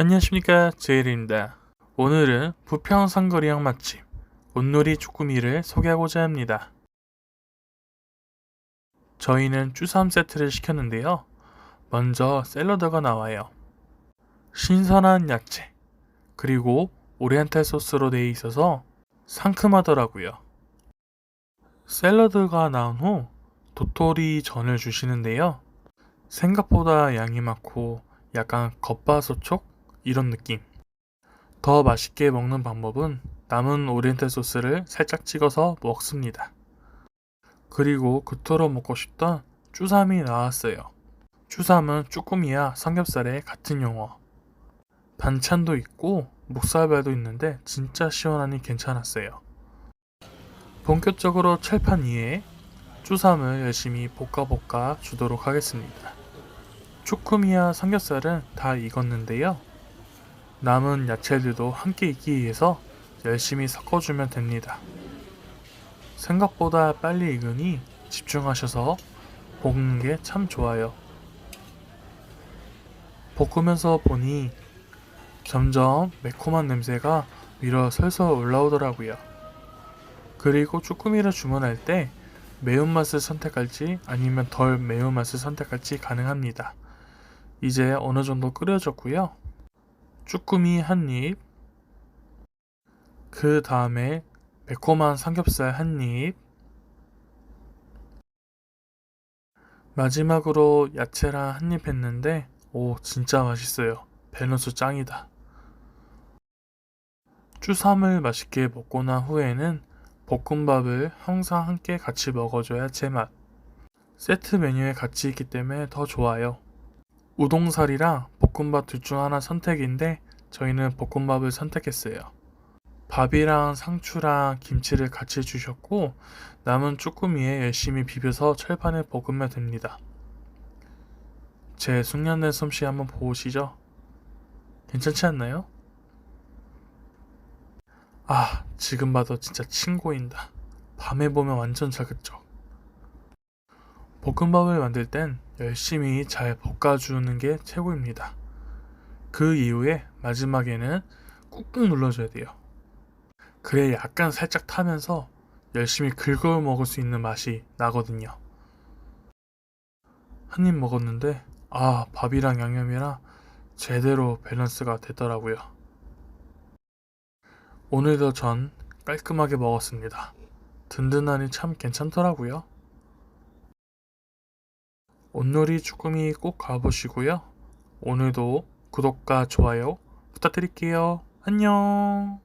안녕하십니까 제일입니다. 오늘은 부평 상거리형 맛집 온누리 쭈꾸미를 소개하고자 합니다. 저희는 쭈삼 세트를 시켰는데요. 먼저 샐러드가 나와요. 신선한 야채 그리고 오리엔탈 소스로 되어 있어서 상큼하더라고요. 샐러드가 나온 후 도토리 전을 주시는데요. 생각보다 양이 많고 약간 겉바소촉 이런 느낌. 더 맛있게 먹는 방법은 남은 오리엔탈 소스를 살짝 찍어서 먹습니다. 그리고 그토록 먹고 싶던 쭈삼이 나왔어요. 쭈삼은 쭈꾸미와 삼겹살의 같은 용어. 반찬도 있고 목살발도 있는데 진짜 시원하니 괜찮았어요. 본격적으로 철판 위에 쭈삼을 열심히 볶아볶아 주도록 하겠습니다. 쭈꾸미와 삼겹살은 다 익었는데요. 남은 야채들도 함께 익기 위해서 열심히 섞어주면 됩니다. 생각보다 빨리 익으니 집중하셔서 볶는 게 참 좋아요. 볶으면서 보니 점점 매콤한 냄새가 위로 설설 올라오더라고요. 그리고 쭈꾸미를 주문할 때 매운맛을 선택할지 아니면 덜 매운맛을 선택할지 가능합니다. 이제 어느 정도 끓여졌고요. 쭈꾸미 한 입, 그 다음에 매콤한 삼겹살 한 입, 마지막으로 야채랑 한 입 했는데, 오, 진짜 맛있어요. 밸런스 짱이다. 쭈삼을 맛있게 먹고 난 후에는 볶음밥을 항상 함께 같이 먹어줘야 제맛. 세트 메뉴에 같이 있기 때문에 더 좋아요. 우동살이랑 볶음밥 둘 중 하나 선택인데 저희는 볶음밥을 선택했어요. 밥이랑 상추랑 김치를 같이 주셨고 남은 쭈꾸미에 열심히 비벼서 철판에 볶으면 됩니다. 제 숙련된 솜씨 한번 보시죠. 괜찮지 않나요? 아, 지금 봐도 진짜 친고인다. 밤에 보면 완전 자극적. 볶음밥을 만들 땐 열심히 잘 볶아주는 게 최고입니다. 그 이후에 마지막에는 꾹꾹 눌러줘야 돼요. 그래 약간 살짝 타면서 열심히 긁어 먹을 수 있는 맛이 나거든요. 한 입 먹었는데 아 밥이랑 양념이랑 제대로 밸런스가 되더라고요. 오늘도 전 깔끔하게 먹었습니다. 든든하니 참 괜찮더라고요. 온누리 쭈꾸미 꼭 가보시고요. 오늘도 구독과 좋아요 부탁드릴게요. 안녕.